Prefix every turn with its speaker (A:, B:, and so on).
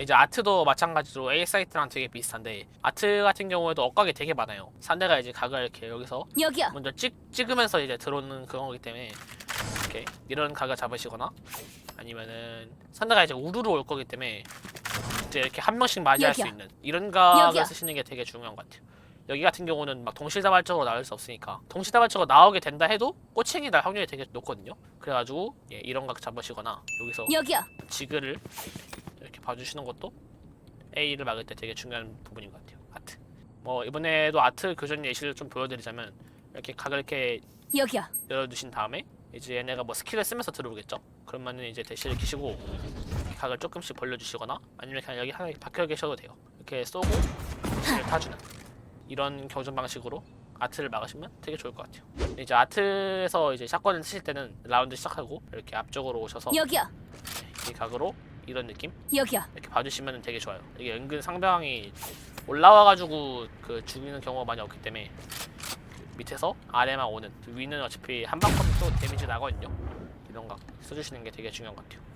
A: 이제 아트도 마찬가지로 A 사이트랑 되게 비슷한데 아트 같은 경우에도 억각이 되게 많아요. 상대가 이제 각을 이렇게 여기서
B: 여기야.
A: 먼저 찍 찍으면서 이제 들어오는 그런 거기 때문에 이렇게 이런 각을 잡으시거나 아니면은 상대가 이제 우르르 올 거기 때문에 이제 이렇게 한 명씩 맞이할 수
B: 여기야.
A: 있는 이런 각을
B: 여기야.
A: 쓰시는 게 되게 중요한 것 같아요. 여기 같은 경우는 막 동시다발적으로 나올 수 없으니까 동시다발적으로 나오게 된다 해도 꼬챙이 날 확률이 되게 높거든요. 그래가지고 예, 이런 각 잡으시거나 여기서
B: 여기야.
A: 지그를 봐주시는 것도 A를 막을 때 되게 중요한 부분인 것 같아요. 아트. 뭐 이번에도 아트 교전 예시를 좀 보여드리자면 이렇게 각을 이렇게
B: 여기야.
A: 열어두신 다음에 이제 얘네가 뭐 스킬을 쓰면서 들어오겠죠. 그러면은 이제 대시를 키시고 각을 조금씩 벌려주시거나 아니면 그냥 여기 하나 박혀 계셔도 돼요. 이렇게 쏘고 대시를 타주는 이런 교전 방식으로 아트를 막으시면 되게 좋을 것 같아요. 이제 아트에서 이제 샷건을 쓰실 때는 라운드 시작하고 이렇게 앞쪽으로 오셔서
B: 여기야.
A: 이 각으로 이런 느낌
B: 여기야.
A: 이렇게 봐주시면 되게 좋아요. 이게 은근 상대방이 올라와가지고 그 죽이는 경우가 많이 없기 때문에 그 밑에서 아래만 오는 그 위는 어차피 한 방쯤 또 데미지 나거든요. 이런 각 써주시는 게 되게 중요한 것 같아요.